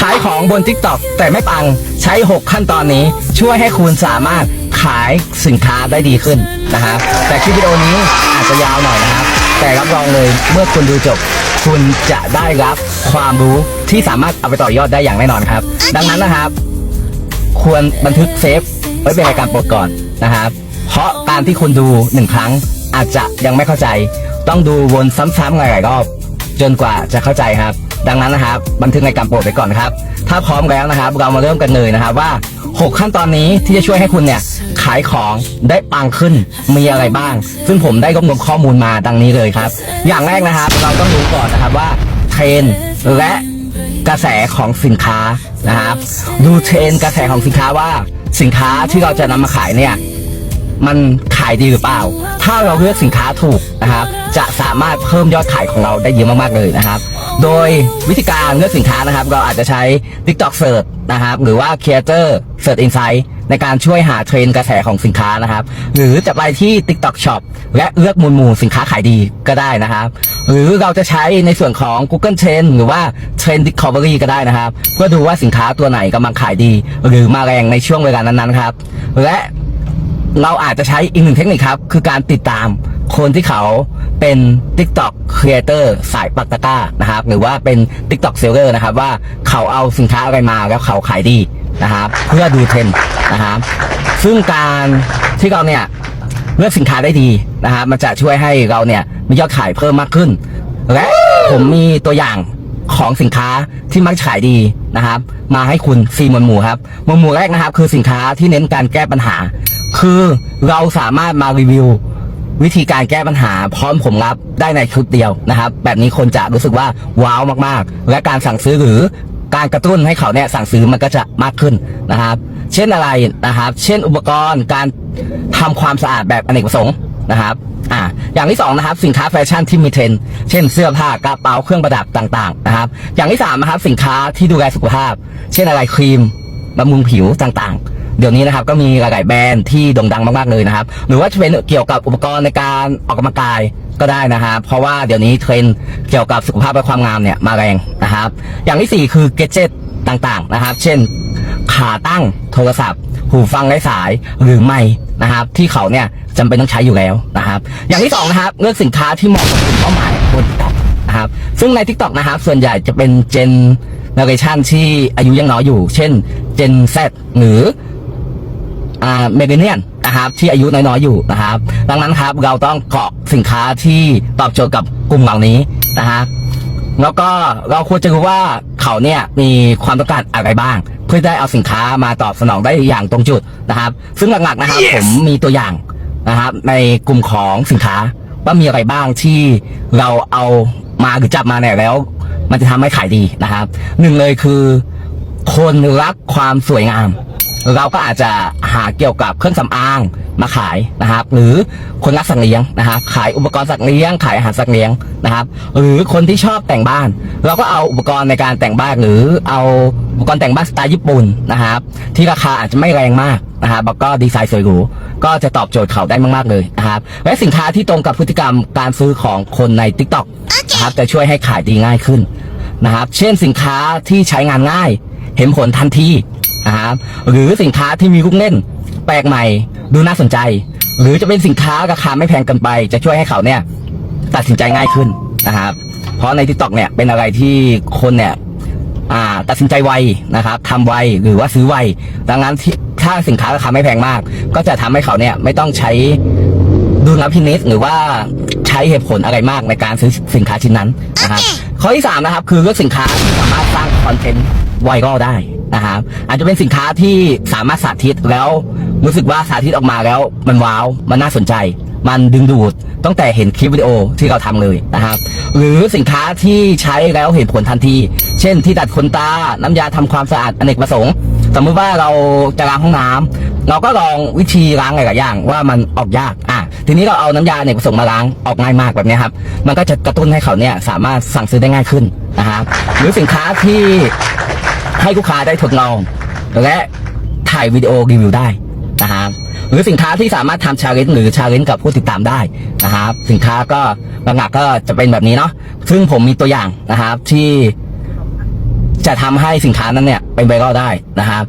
ขายของบน TikTok แต่ไม่ปังใช้ 6 ขั้นตอนนี้ ช่วยให้คุณสามารถขายสินค้าได้ดีขึ้นนะครับแต่คลิปวิดีโอนี้อาจจะยาวหน่อยนะครับ แต่รับรองเลยเมื่อคุณดูจบ คุณจะได้รับความรู้ที่สามารถเอาไปต่อยอดได้อย่างแน่นอนครับ ดังนั้นนะครับ ควรบันทึกเซฟไว้เป็นรายการโปรดก่อนนะครับ เพราะการที่คุณดูหนึ่งครั้งอาจจะยังไม่เข้าใจ ต้องดูวนซ้ำๆหลายๆรอบ จนกว่าจะเข้าใจครับ ดังนั้นนะครับบันทึกรายการโปรดไว้ก่อนนะครับ ถ้าพร้อมแล้วนะครับ เรามาเริ่มกันเลยนะครับว่า 6 ขั้นตอนนี้ที่จะช่วยให้คุณเนี่ยขายของได้ปังขึ้นมีอะไรบ้าง ซึ่งผมได้รวบรวมข้อมูลมาดังนี้เลยครับ อย่างแรกนะครับ เราต้องรู้ก่อนนะครับว่าเทรนและกระแสของสินค้านะครับ ดูเทรนกระแสของสินค้าว่าสินค้าที่เราจะนำมาขายเนี่ย มันขายดีหรือเปล่า ถ้าเราเลือกสินค้าถูกนะครับ จะสามารถเพิ่มยอดขายของเราได้เยอะมากๆเลยนะครับ โดยวิธีการเลือกสินค้านะครับ เราอาจจะใช้ TikTok Search นะครับ หรือว่า Creator Search Insight ในการช่วยหาเทรนกระแสของสินค้านะครับ หรือจะไปที่ TikTok Shop และเลือกมูลหมู่สินค้าขายดีก็ได้นะครับ หรือเราจะใช้ในส่วนของ Google Trend หรือว่า Trend Discovery ก็ได้นะครับ เพื่อดูว่าสินค้าตัวไหนกำลังขายดี หรือมาแรงในช่วงเวลานั้นๆครับ และ เราอาจจะใช้อีกหนึ่งเทคนิคครับ คือการติดตามคนที่เขาเป็น TikTok Creator สายปักตะก้านะครับ หรือว่าเป็น TikTok Seller นะครับ ว่าเขาเอาสินค้าอะไรมาแล้วเขาขายดีนะครับ เพื่อดูเทรนด์นะครับ ซึ่งการที่เราเนี่ยเลือกสินค้าได้ดีนะครับ มันจะช่วยให้เราเนี่ยมียอดขายเพิ่มมากขึ้น และผมมีตัวอย่างของสินค้าที่มักขายดีนะครับ มาให้คุณซีหมวดหมู่ครับหมวดหมู่แรกนะครับ คือสินค้าที่เน้นการแก้ปัญหา คือเราสามารถมารีวิว วิธีการแก้ปัญหา พร้อมผมรับได้ในชุดเดียวนะครับ แบบนี้คนจะรู้สึกว่าว้าวมากๆ และการสั่งซื้อหรือการกระตุ้นให้เขาเนี่ยสั่งซื้อมันก็จะมากขึ้นนะครับ เช่นอะไรนะครับ เช่นอุปกรณ์การทำความสะอาดแบบอเนกประสงค์นะครับอ่าอย่างที่สองนะครับสินค้าแฟชั่นที่มีเทรนเช่นเสื้อผ้ากระเป๋าเครื่องประดับต่างๆนะครับอย่างที่สามนะครับสินค้าที่ดูแลสุขภาพ เช่นอะไรครีมบำรุงผิวต่างๆ เดี๋ยวนี้นะครับก็มีหลายๆแบรนด์ที่โด่งดังมากๆเลยนะครับ หรือว่าจะเป็นเกี่ยวกับอุปกรณ์ในการออกกำลังกายก็ได้นะครับเพราะว่าเดี๋ยวนี้เทรนด์เกี่ยวกับสุขภาพและความงามเนี่ยมาแรงนะครับ อย่างที่สี่คือเกจเจตต่างๆนะครับ เช่นขาตั้งโทรศัพท์ หูฟังไร้สายหรือไม่นะครับ ที่เขาเนี่ยจำเป็นต้องใช้อยู่แล้วนะครับ อย่างที่สองนะครับเลือกสินค้าที่เหมาะกับกลุ่มเป้าหมายบน TikTok นะครับซึ่งใน TikTok นะครับส่วนใหญ่จะเป็นเจนเนอเรชันที่อายุยังน้อยอยู่ เช่นเจน Z หรือ เมเกเนียนนะครับที่อายุน้อยๆอยู่นะครับ ดังนั้นครับเราต้องเกาะสินค้าที่ตอบโจทย์กับกลุ่มเหล่านี้นะครับแล้วก็เราควรจะรู้ว่าเขาเนี่ยมีความต้องการอะไรบ้าง เพื่อได้เอาสินค้ามาตอบสนองได้อย่างตรงจุดนะครับ ซึ่งหลักๆนะครับผมมีตัวอย่างนะครับ ในกลุ่มของสินค้าว่ามีอะไรบ้างที่เราเอามาหรือจับมาเนี่ยแล้ว มันจะทำให้ขายดีนะครับหนึ่งเลยคือ คนรักความสวยงาม เราก็อาจจะหาเกี่ยวกับเครื่องสำอางมาขายนะครับ หรือคนรักสัตว์เลี้ยงนะครับ ขายอุปกรณ์สัตว์เลี้ยง ขายอาหารสัตว์เลี้ยงนะครับ หรือคนที่ชอบแต่งบ้าน เราก็เอาอุปกรณ์ในการแต่งบ้านหรือเอาอุปกรณ์แต่งบ้านสไตล์ญี่ปุ่นนะครับ ที่ราคาอาจจะไม่แรงมากนะครับแล้วก็ดีไซน์สวยหรูก็จะตอบโจทย์เขาได้มาก ๆ เลยนะครับ และสินค้าที่ตรงกับพฤติกรรมการซื้อของคนใน t ิ k t o k นะครับจะช่วยให้ขายดีง่ายขึ้นนะครับ เช่นสินค้าที่ใช้งานง่าย เห็นผลทันที นะครับหรือสินค้าที่มีลูกเล่น แปลกใหม่ ดูน่าสนใจ หรือจะเป็นสินค้าราคาไม่แพงเกินไป จะช่วยให้เขาเนี่ยตัดสินใจง่ายขึ้นนะครับ เพราะใน t ิ k t o k เนี่ยเป็นอะไรที่คนเนี่ยอ่าตัดสินใจไวนะครับทำไวหรือว่าซื้อไวดังนั้นถ้าสินค้าราคาไม่แพงมาก ก็จะทำให้เขาเนี่ยไม่ต้องใช้ดูลพินิษหรือว่าใช้เหตุผลอะไรมากในการซื้อสินค้าชิ้นนั้นนะครับ ข้อที่สามนะครับคือเลือกสินค้าที่สามารถสร้างคอนเทนต์ไวรัลได้ นะครับอาจจะเป็นสินค้าที่สามารถสาธิตแล้วรู้สึกว่าสาธิตออกมาแล้วมันว้าวมันน่าสนใจ มันดึงดูดตั้งแต่เห็นคลิปวิดีโอที่เราทำเลยนะครับหรือสินค้าที่ใช้แล้วเห็นผลทันที เช่น ที่ตัดขนตาน้ำยาทำความสะอาดอเนกประสงค์สมมติว่าเราจะล้างห้องน้ำเราก็ลองวิธีล้างหลายๆอย่างว่ามันออกยากอะทีนี้เราเอาน้ำยาเนี่ยผสมมาล้างออกง่ายมากแบบนี้ครับมันก็จะกระตุ้นให้เขาเนี่ยสามารถสั่งซื้อได้ง่ายขึ้นนะครับหรือสินค้าที่ ให้ลูกค้าได้ทดลอง และถ่ายวิดีโอรีวิวได้นะครับหรือสินค้าที่สามารถทำชาเลนจ์หรือชาเลนจ์กับผู้ติดตามได้นะครับ สินค้าก็หลักๆก็จะเป็นแบบนี้เนาะซึ่งผมมีตัวอย่างนะครับ ที่จะทำให้สินค้านั้นเนี่ยเป็นไวรัลได้นะครับ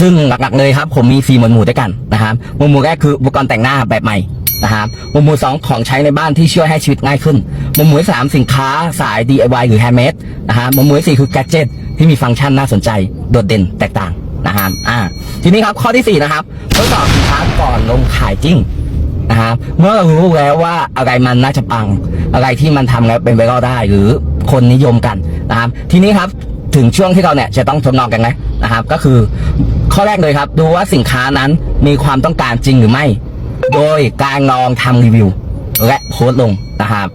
ซึ่งหลักๆเลยครับ ผมมี4หมวดหมู่ด้วยกันนะครับหมวดหมู่แรกคืออุปกรณ์แต่งหน้าแบบใหม่นะครับหมวดหมู่สองของใช้ในบ้านที่ช่วยให้ชีวิตง่ายขึ้นหมวดหมู่สามสินค้าสาย DIY หรือ handmade นะครับหมวดหมู่สี่คือ gadget ที่มีฟังก์ชันน่าสนใจโดดเด่นแตกต่างนะครับอ่าทีนี้ครับข้อที่สี่นะครับทดสอบสินค้าก่อนลงขายจริงนะครับเมื่อเรารู้แล้วว่าอะไรมันน่าจะปัง อะไรที่มันทำแล้วเป็นไวรัลได้ หรือคนนิยมกันนะครับทีนี้ครับถึงช่วงที่เราเนี่ยจะต้องทดลองกันนะนะครับ ก็คือข้อแรกเลยครับ ดูว่าสินค้านั้นมีความต้องการจริงหรือไม่ โดยการลองทำรีวิวและโพสต์ลงนะครับ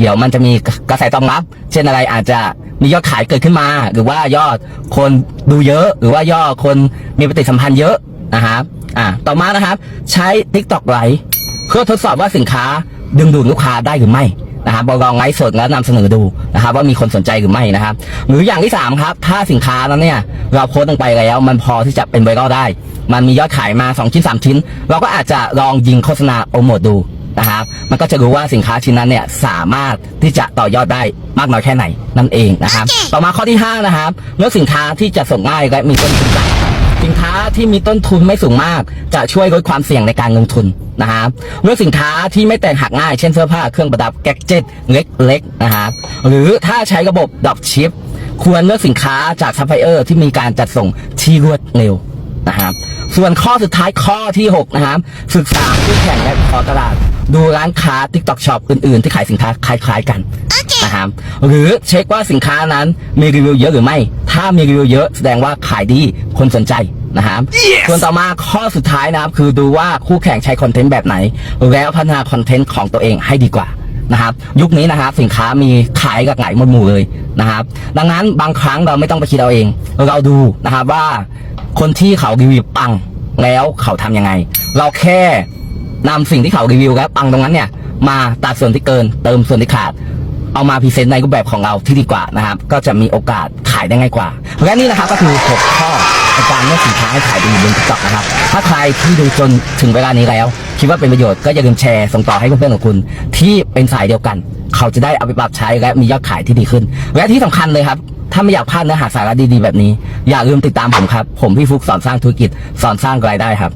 เดี๋ยวมันจะมีกระแสตอบรับ เช่นอะไรอาจจะมียอดขายเกิดขึ้นมา หรือว่ายอดคนดูเยอะ หรือว่ายอดคนมีปฏิสัมพันธ์เยอะนะครับอ่าต่อมานะครับ ใช้ TikTok ไลฟ์เพื่อทดสอบว่าสินค้าดึงดูดลูกค้าได้หรือไม่นะครับลองไลฟ์สดแล้วนำเสนอดูนะครับ ว่ามีคนสนใจหรือไม่นะครับ หรืออย่างที่สามครับ ถ้าสินค้านั้นเนี่ย เราโพสต์ลงไปแล้ว มันพอที่จะเป็นไวรัลได้ มันมียอดขายมา 2 ชิ้น 3 ชิ้น เราก็อาจจะลองยิงโฆษณาโปรโมทดู นะครับ มันก็จะรู้ว่าสินค้าชิ้นนั้นเนี่ยสามารถที่จะต่อยอดได้มากน้อยแค่ไหนนั่นเองนะครับ ต่อมาข้อที่ 5 นะครับเลือกสินค้าที่จะส่งง่ายและมีต้นทุนต่ำสินค้าที่มีต้นทุนไม่สูงมาก จะช่วยลดความเสี่ยงในการลงทุนนะครับเลือกสินค้าที่ไม่แตกหักง่ายเช่นเสื้อผ้าเครื่องประดับแก๊กเจ็ตเล็กๆนะครับหรือถ้าใช้ระบบดรอปชิปควรเลือกสินค้าจากซัพพลายเออร์ที่มีการจัดส่งที่รวดเร็วนะครับ ส่วนข้อสุดท้ายข้อที่ 6 นะครับ ศึกษาคู่แข่งและขอตลาด ดูร้านค้า TikTok Shop อื่นๆ ที่ขายสินค้าคล้ายๆกันนะครับหรือเช็คว่าสินค้านั้นมีรีวิวเยอะหรือไม่ ถ้ามีรีวิวเยอะแสดงว่าขายดีคนสนใจนะครับส่วนต่อมาข้อสุดท้ายนะครับคือดูว่าคู่แข่งใช้คอนเทนต์แบบไหน แล้วพัฒนาคอนเทนต์ของตัวเองให้ดีกว่านะครับยุคนี้นะครับสินค้ามีขายกับไหนหมดหมู่เลยนะครับดังนั้นบางครั้งเราไม่ต้องไปคิดเอาเอง เราดูนะครับว่าคนที่เขารีวิวปังแล้วเขาทำยังไง เราแค่ นำสิ่งที่เขารีวิวแล้วปังตรงนั้นเนี่ยมาตัดส่วนที่เกินเติมส่วนที่ขาด เอามาพรีเซนต์ในรูปแบบของเราที่ดีกว่านะครับ ก็จะมีโอกาสขายได้ง่ายกว่าและนี่นะครับก็คือ6ข้อในการเลือกสินค้าให้ขายดีบนติ๊กต็อกนะครับ ถ้าใครที่ดูจนถึงเวลานี้แล้ว คิดว่าเป็นประโยชน์ก็อย่าลืมแชร์ส่งต่อให้เพื่อนๆของคุณ ที่เป็นสายเดียวกัน เขาจะได้เอาไปปรับใช้และมียอดขายที่ดีขึ้น และที่สำคัญเลยครับถ้าไม่อยากพลาดเนื้อหาสาระดีๆแบบนี้ อย่าลืมติดตามผมครับ ผมพี่ฟุกสอนสร้างธุรกิจสอนสร้างรายได้ครับ